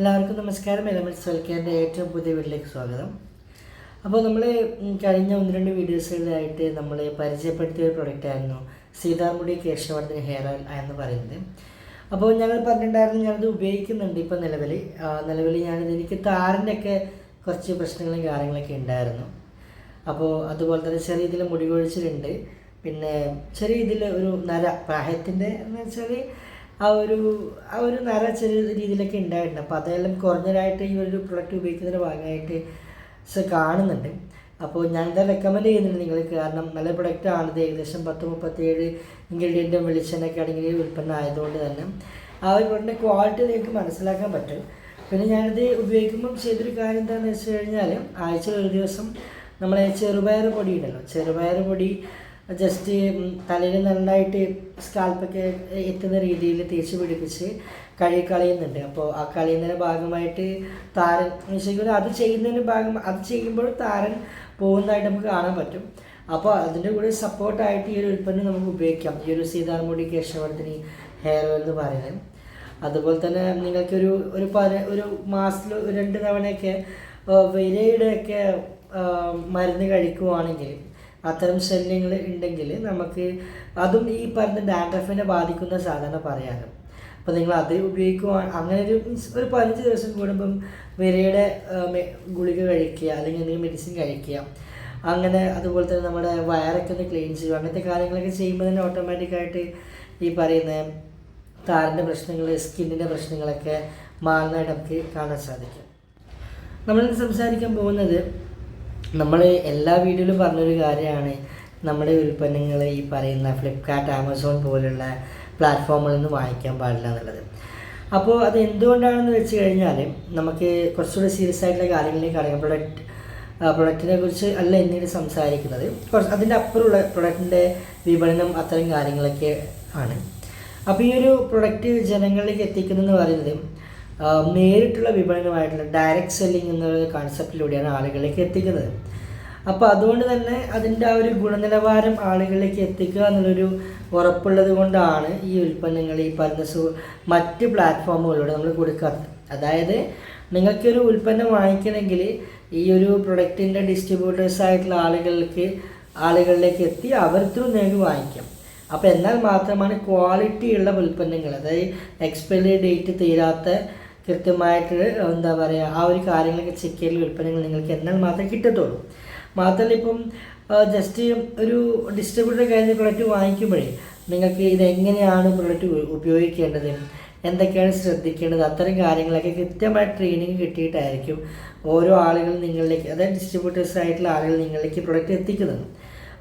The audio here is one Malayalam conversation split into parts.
എല്ലാവർക്കും നമസ്കാരം. എലമെന്റ്സ് വെൽക്കെയറിന്റെ ഏറ്റവും പുതിയ വീട്ടിലേക്ക് സ്വാഗതം. അപ്പോൾ നമ്മൾ കഴിഞ്ഞ ഒന്ന് രണ്ട് വീഡിയോസുകളിലായിട്ട് നമ്മൾ പരിചയപ്പെടുത്തിയ ഒരു പ്രൊഡക്റ്റായിരുന്നു സീതാർമുടി കേശവർദ്ധന ഹെയർ ഓയിൽ എന്ന് പറയുന്നത്. അപ്പോൾ ഞങ്ങൾ പറഞ്ഞിട്ടുണ്ടായിരുന്നു ഞാനത് ഉപയോഗിക്കുന്നുണ്ട് ഇപ്പോൾ നിലവിൽ നിലവിൽ ഞാനിത് എനിക്ക് ഒക്കെ കുറച്ച് പ്രശ്നങ്ങളും കാര്യങ്ങളൊക്കെ ഉണ്ടായിരുന്നു. അപ്പോൾ അതുപോലെ തന്നെ ചെറിയ ഇതിൽ മുടി കൊഴിച്ചിലുണ്ട്. പിന്നെ ചെറിയ ഇതിൽ ഒരു നര പ്രായത്തിന്റെ എന്ന് വെച്ചാൽ ആ ഒരു ആ ഒരു നിറ ചെറിയ രീതിയിലൊക്കെ ഉണ്ടായിട്ടുണ്ട് അപ്പോൾ അതെല്ലാം കുറഞ്ഞതായിട്ട് ഈ ഒരു പ്രൊഡക്റ്റ് ഉപയോഗിക്കുന്നതിന്റെ ഭാഗമായിട്ട് കാണുന്നുണ്ട്. അപ്പോൾ ഞാൻ ഇത് റെക്കമെൻഡ് ചെയ്യുന്നുണ്ട് നിങ്ങൾക്ക് കാരണം നല്ല പ്രൊഡക്റ്റ് ആണിത്. ഏകദേശം പത്ത് മുപ്പത്തിയേഴ് ഇൻഗ്രീഡിയന്റും വെളിച്ചെണ്ണയൊക്കെ അടങ്ങിയ ഉൽപ്പന്നം ആയതുകൊണ്ട് തന്നെ. ആ ഒരു പ്രൊഡക്റ്റിന്റെ ക്വാളിറ്റി നിങ്ങൾക്ക് മനസ്സിലാക്കാൻ പറ്റും. പിന്നെ ഞാനിത് ഉപയോഗിക്കുമ്പം ചെയ്തൊരു കാര്യം എന്താണെന്ന് വെച്ച് കഴിഞ്ഞാൽ ആഴ്ചയിൽ ഒരു ദിവസം നമ്മളെ ചെറുപയർ പൊടി ഉണ്ടല്ലോ. ചെറുപയർ പൊടി ജസ്റ്റ് തലയിൽ നന്നായിട്ട് സ്കാൽപ്പൊക്കെ എത്തുന്ന രീതിയിൽ തേച്ച് പിടിപ്പിച്ച് കഴുകി കളയുന്നുണ്ട്. അപ്പോൾ ആ കളയുന്നതിന്റെ ഭാഗമായിട്ട് താരൻ ശരിക്കും അത് ചെയ്യുന്നതിന്റെ ഭാഗം അത് ചെയ്യുമ്പോൾ താരൻ പോകുന്നതായിട്ട് നമുക്ക് കാണാൻ പറ്റും. അപ്പോൾ അതിന്റെ കൂടെ സപ്പോർട്ടായിട്ട് ഈ ഒരു ഉൽപ്പന്നം നമുക്ക് ഉപയോഗിക്കാം. ഈ ഒരു സീതാർമുടി കേശവർദ്ധനി ഹെയർ ഓയിൽ എന്ന് പറയുന്നത്. അതുപോലെ തന്നെ നിങ്ങൾക്കൊരു ഒരു പല ഒരു മാസത്തിൽ രണ്ട് തവണയൊക്കെ വിരയുടെയൊക്കെ മരുന്ന് കഴിക്കുവാണെങ്കിൽ അത്തരം ശല്യങ്ങൾ ഉണ്ടെങ്കിൽ നമുക്ക് അതും ഈ പറഞ്ഞ ഡാൻഡ്രഫിനെ ബാധിക്കുന്ന സാധാരണ പറയാനും. അപ്പോൾ നിങ്ങൾ അത് ഉപയോഗിക്കുവാൻ അങ്ങനെ ഒരു മീൻസ് ഒരു പതിനഞ്ച് ദിവസം കൂടുമ്പം വിരയുടെ ഗുളിക കഴിക്കുക അല്ലെങ്കിൽ എന്തെങ്കിലും മെഡിസിൻ കഴിക്കുക. അങ്ങനെ അതുപോലെ തന്നെ നമ്മുടെ വയറൊക്കെ ഒന്ന് ക്ലീൻ ചെയ്യുക. അങ്ങനത്തെ കാര്യങ്ങളൊക്കെ ചെയ്യുമ്പോൾ തന്നെ ഓട്ടോമാറ്റിക്കായിട്ട് ഈ പറയുന്ന താരന്റെ പ്രശ്നങ്ങൾ സ്കിന്നിന്റെ പ്രശ്നങ്ങളൊക്കെ മാറുന്നതായിട്ട് നമുക്ക് കാണാൻ സാധിക്കും. നമ്മളിന്ന് സംസാരിക്കാൻ പോകുന്നത് നമ്മൾ എല്ലാ വീഡിയോയിലും പറഞ്ഞൊരു കാര്യമാണ്. നമ്മുടെ ഉൽപ്പന്നങ്ങൾ ഈ പറയുന്ന ഫ്ലിപ്കാർട്ട് ആമസോൺ പോലുള്ള പ്ലാറ്റ്ഫോമുകളിൽ നിന്ന് വാങ്ങിക്കാൻ പാടില്ല എന്നുള്ളത്. അപ്പോൾ അത് എന്തുകൊണ്ടാണെന്ന് വെച്ച് കഴിഞ്ഞാൽ നമുക്ക് കുറച്ചുകൂടി സീരിയസ് ആയിട്ടുള്ള കാര്യങ്ങളിലേക്ക് അറിയാം പ്രൊഡക്റ്റ് പ്രൊഡക്റ്റിനെ കുറിച്ച് അല്ല എന്നീട് സംസാരിക്കുന്നത്. കുറച്ച് അതിന്റെ അപ്പുറമുള്ള പ്രൊഡക്റ്റിന്റെ വിപണനം അത്തരം കാര്യങ്ങളൊക്കെ ആണ്. അപ്പോൾ ഈ ഒരു പ്രൊഡക്റ്റ് ജനങ്ങളിലേക്ക് എത്തിക്കുന്നതെന്ന് പറയുന്നത് നേരിട്ടുള്ള വിപണനമായിട്ടുള്ള ഡയറക്റ്റ് സെല്ലിംഗ് എന്നുള്ള കോൺസെപ്റ്റിലൂടെയാണ് ആളുകളിലേക്ക് എത്തിക്കുന്നത്. അപ്പോൾ അതുകൊണ്ട് തന്നെ അതിന്റെ ആ ഒരു ഗുണനിലവാരം ആളുകളിലേക്ക് എത്തിക്കുക എന്നുള്ളൊരു ഉറപ്പുള്ളത് കൊണ്ടാണ് ഈ ഉൽപ്പന്നങ്ങൾ ഈ പറഞ്ഞ സു മറ്റ് പ്ലാറ്റ്ഫോമുകളിലൂടെ നമ്മൾ കൊടുക്കാറ് അതായത് നിങ്ങൾക്കൊരു ഉൽപ്പന്നം വാങ്ങിക്കണമെങ്കിൽ ഈ ഒരു പ്രൊഡക്റ്റിന്റെ ഡിസ്ട്രിബ്യൂട്ടേഴ്സ് ആയിട്ടുള്ള ആളുകൾക്ക് ആളുകളിലേക്ക് എത്തി അവർ ത്രൂ നിങ്ങൾക്ക് വാങ്ങിക്കാം. അപ്പോൾ എന്നാൽ മാത്രമാണ് ക്വാളിറ്റിയുള്ള ഉൽപ്പന്നങ്ങൾ അതായത് എക്സ്പയറി ഡേറ്റ് തീരാത്ത കൃത്യമായിട്ട് എന്താ പറയുക ആ ഒരു കാര്യങ്ങളൊക്കെ ചെക്ക് ചെയ്യൽ ഉൽപ്പന്നങ്ങൾ നിങ്ങൾക്ക് എന്നാൽ മാത്രമേ കിട്ടത്തുള്ളൂ. മാത്രമല്ല ഇപ്പം ജസ്റ്റ് ഒരു ഡിസ്ട്രിബ്യൂട്ടർ കഴിഞ്ഞ പ്രൊഡക്റ്റ് വാങ്ങിക്കുമ്പോഴേ നിങ്ങൾക്ക് ഇത് എങ്ങനെയാണ് പ്രൊഡക്റ്റ് ഉപയോഗിക്കേണ്ടത്? എന്തൊക്കെയാണ് ശ്രദ്ധിക്കേണ്ടത്? അത്തരം കാര്യങ്ങളൊക്കെ കൃത്യമായ ട്രെയിനിങ് കിട്ടിയിട്ടായിരിക്കും ഓരോ ആളുകൾ നിങ്ങളിലേക്ക് അതായത് ഡിസ്ട്രിബ്യൂട്ടേഴ്സ് ആയിട്ടുള്ള ആളുകൾ നിങ്ങളിലേക്ക് പ്രൊഡക്റ്റ് എത്തിക്കുന്നത്.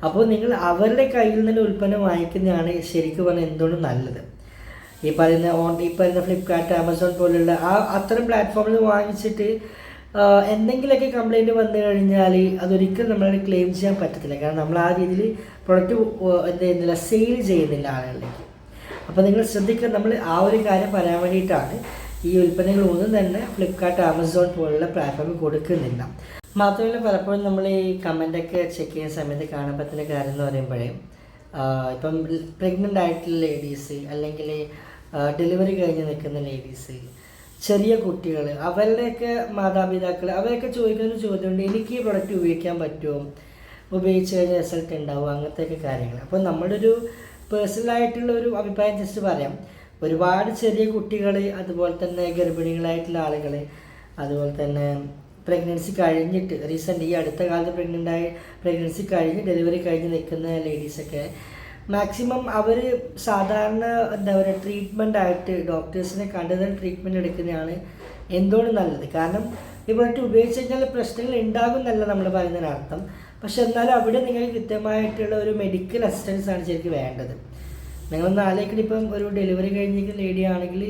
അപ്പോൾ നിങ്ങൾ അവരുടെ കയ്യിൽ നിന്ന് ഉൽപ്പന്നം വാങ്ങിക്കുന്നതാണ് ശരിക്കും പറഞ്ഞാൽ എന്തുകൊണ്ടും നല്ലത്. ഈ പറയുന്ന ഓൺ ഈ പറയുന്ന ഫ്ലിപ്കാർട്ട് ആമസോൺ പോലുള്ള ആ അത്തരം പ്ലാറ്റ്ഫോമിൽ വാങ്ങിച്ചിട്ട് എന്തെങ്കിലുമൊക്കെ കംപ്ലൈന്റ് വന്നു കഴിഞ്ഞാൽ അതൊരിക്കലും നമ്മളെ ക്ലെയിം ചെയ്യാൻ പറ്റത്തില്ല. കാരണം നമ്മൾ ആ രീതിയിൽ പ്രൊഡക്റ്റ് എന്ത് ചെയ്യുന്നില്ല സെയിൽ ചെയ്യുന്നില്ല ആളുകളിലേക്ക്. അപ്പോൾ നിങ്ങൾ ശ്രദ്ധിക്കുക നമ്മൾ ആ ഒരു കാര്യം പറയാൻ വേണ്ടിയിട്ടാണ് ഈ ഉൽപ്പന്നങ്ങൾ ഒന്നും തന്നെ ഫ്ലിപ്കാർട്ട് ആമസോൺ പോലുള്ള പ്ലാറ്റ്ഫോമിൽ കൊടുക്കുന്നില്ല. മാത്രമല്ല പലപ്പോഴും നമ്മൾ ഈ കമന്റൊക്കെ ചെക്ക് ചെയ്യുന്ന സമയത്ത് കാണാൻ പറ്റുന്ന കാര്യം എന്ന് പറയുമ്പോഴേ ഇപ്പം പ്രഗ്നന്റ് ആയിട്ടുള്ള ലേഡീസ് അല്ലെങ്കിൽ ഡെലിവറി കഴിഞ്ഞ് നിൽക്കുന്ന ലേഡീസ് ചെറിയ കുട്ടികൾ അവരുടെയൊക്കെ മാതാപിതാക്കൾ അവരൊക്കെ ചോദിക്കുന്ന ചോദ്യമുണ്ട് എനിക്ക് ഈ പ്രൊഡക്റ്റ് ഉപയോഗിക്കാൻ പറ്റുമോ? ഉപയോഗിച്ച് കഴിഞ്ഞാൽ റിസൾട്ട് ഉണ്ടാവും അങ്ങനത്തെയൊക്കെ കാര്യങ്ങൾ. അപ്പോൾ നമ്മുടെ ഒരു പേഴ്സണലായിട്ടുള്ള ഒരു അഭിപ്രായം ജസ്റ്റ് പറയാം. ഒരുപാട് ചെറിയ കുട്ടികൾ അതുപോലെ തന്നെ ഗർഭിണികളായിട്ടുള്ള ആളുകൾ അതുപോലെ തന്നെ പ്രഗ്നൻസി കഴിഞ്ഞിട്ട് റീസെന്റ് ഈ അടുത്ത കാലത്ത് പ്രഗ്നന്റ് ആയി പ്രഗ്നൻസി കഴിഞ്ഞ് ഡെലിവറി കഴിഞ്ഞ് നിൽക്കുന്ന ലേഡീസൊക്കെ മാക്സിമം അവർ സാധാരണ എന്താ പറയുക ട്രീറ്റ്മെന്റ് ആയിട്ട് ഡോക്ടേഴ്സിനെ കണ്ടതിന് ട്രീറ്റ്മെന്റ് എടുക്കുന്നതാണ് എന്തുകൊണ്ട് നല്ലത്? കാരണം ഈ പ്രൊഡക്റ്റ് ഉപയോഗിച്ച് കഴിഞ്ഞാൽ പ്രശ്നങ്ങൾ ഉണ്ടാകും എന്നല്ല നമ്മൾ പറയുന്നതിനർത്ഥം പക്ഷെ എന്നാലും അവിടെ നിങ്ങൾക്ക് കൃത്യമായിട്ടുള്ള ഒരു മെഡിക്കൽ അസിസ്റ്റൻസ് ആണ് ശരിക്കും വേണ്ടത്. നിങ്ങളൊന്ന് ആലോചിക്കണം ഇപ്പം ഒരു ഡെലിവറി കഴിഞ്ഞിരിക്കുന്ന ലേഡി ആണെങ്കിൽ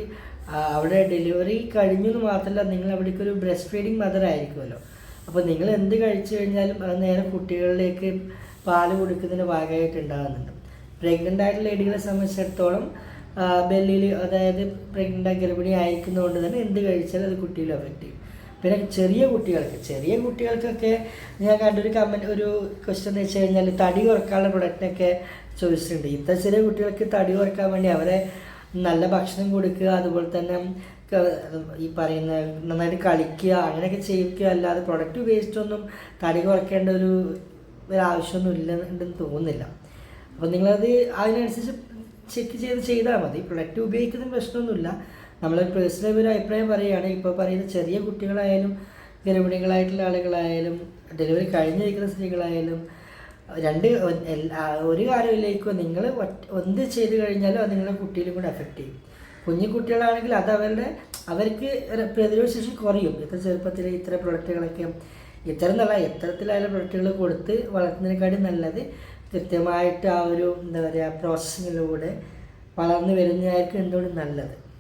അവിടെ ഡെലിവറി കഴിഞ്ഞു എന്ന് മാത്രമല്ല നിങ്ങൾ അവിടേക്ക് ഒരു ബ്രസ്റ്റ് ഫീഡിങ് മദർ ആയിരിക്കുമല്ലോ. അപ്പോൾ നിങ്ങൾ എന്ത് കഴിച്ചു കഴിഞ്ഞാലും അത് നേരെ കുട്ടികളിലേക്ക് പാൽ കൊടുക്കുന്നതിന് ഭാഗമായിട്ട് ഉണ്ടാകുന്നുണ്ട്. പ്രഗ്നന്റ് ആയിട്ടുള്ള ലേഡികളെ സംബന്ധിച്ചിടത്തോളം ബെല്ലിയിൽ അതായത് പ്രഗ്നന്റ് ഗർഭിണി ആയിരിക്കുന്നതുകൊണ്ട് തന്നെ എന്ത് കഴിച്ചാലും അത് കുട്ടിയിൽ എഫക്റ്റ് ചെയ്യും. പിന്നെ ചെറിയ കുട്ടികൾക്ക് ചെറിയ കുട്ടികൾക്കൊക്കെ ഞാൻ കണ്ടൊരു കമന്റ് ഒരു ക്വസ്റ്റ്യൻ എന്ന് വെച്ച് കഴിഞ്ഞാൽ തടി കുറക്കാനുള്ള പ്രൊഡക്റ്റിനൊക്കെ ചോദിച്ചിട്ടുണ്ട്. ഇത്ര ചെറിയ കുട്ടികൾക്ക് തടി കുറയ്ക്കാൻ വേണ്ടി അവരെ നല്ല ഭക്ഷണം കൊടുക്കുക അതുപോലെ തന്നെ ഈ പറയുന്ന നന്നായിട്ട് കളിക്കുക അങ്ങനെയൊക്കെ ചെയ്യിക്കുക അല്ലാതെ പ്രൊഡക്റ്റ് ഉപയോഗിച്ചിട്ടൊന്നും തടി കുറയ്ക്കേണ്ട ഒരു ഒരു ആവശ്യമൊന്നും ഇല്ല തോന്നുന്നില്ല. അപ്പോൾ നിങ്ങളത് അതിനനുസരിച്ച് ചെക്ക് ചെയ്ത് ചെയ്താൽ മതി. പ്രൊഡക്റ്റ് ഉപയോഗിക്കുന്നതിന് പ്രശ്നമൊന്നുമില്ല. നമ്മൾ പേഴ്സണൽ ഒരു അഭിപ്രായം പറയുകയാണ്. ഇപ്പോൾ പറയുന്ന ചെറിയ കുട്ടികളായാലും ഗർഭിണികളായിട്ടുള്ള ആളുകളായാലും ഡെലിവറി കഴിഞ്ഞിരിക്കുന്ന സ്ത്രീകളായാലും രണ്ട് ഒരു കാര്യമില്ലേക്കോ നിങ്ങൾ ഒന്ന് ചെയ്ത് കഴിഞ്ഞാലും അത് നിങ്ങളുടെ കുട്ടിയിലും കൂടെ എഫക്റ്റ് ചെയ്യും. കുഞ്ഞു കുട്ടികളാണെങ്കിൽ അത് അവരുടെ അവർക്ക് പ്രതിരോധ ശേഷി കുറയും. ഇത്ര ചെറുപ്പത്തിൽ ഇത്ര പ്രൊഡക്റ്റുകളൊക്കെ ഇത്തരം നല്ല എത്തരത്തിലായാലും പ്രൊഡക്റ്റുകൾ കൊടുത്ത് വളർത്തുന്നതിനെക്കാളും നല്ലത് കൃത്യമായിട്ട് ആ ഒരു എന്താ പറയുക പ്രോസസ്സിങ്ങിലൂടെ വളർന്നു വരുന്നതായിരിക്കും എന്തുകൊണ്ടും നല്ലത്.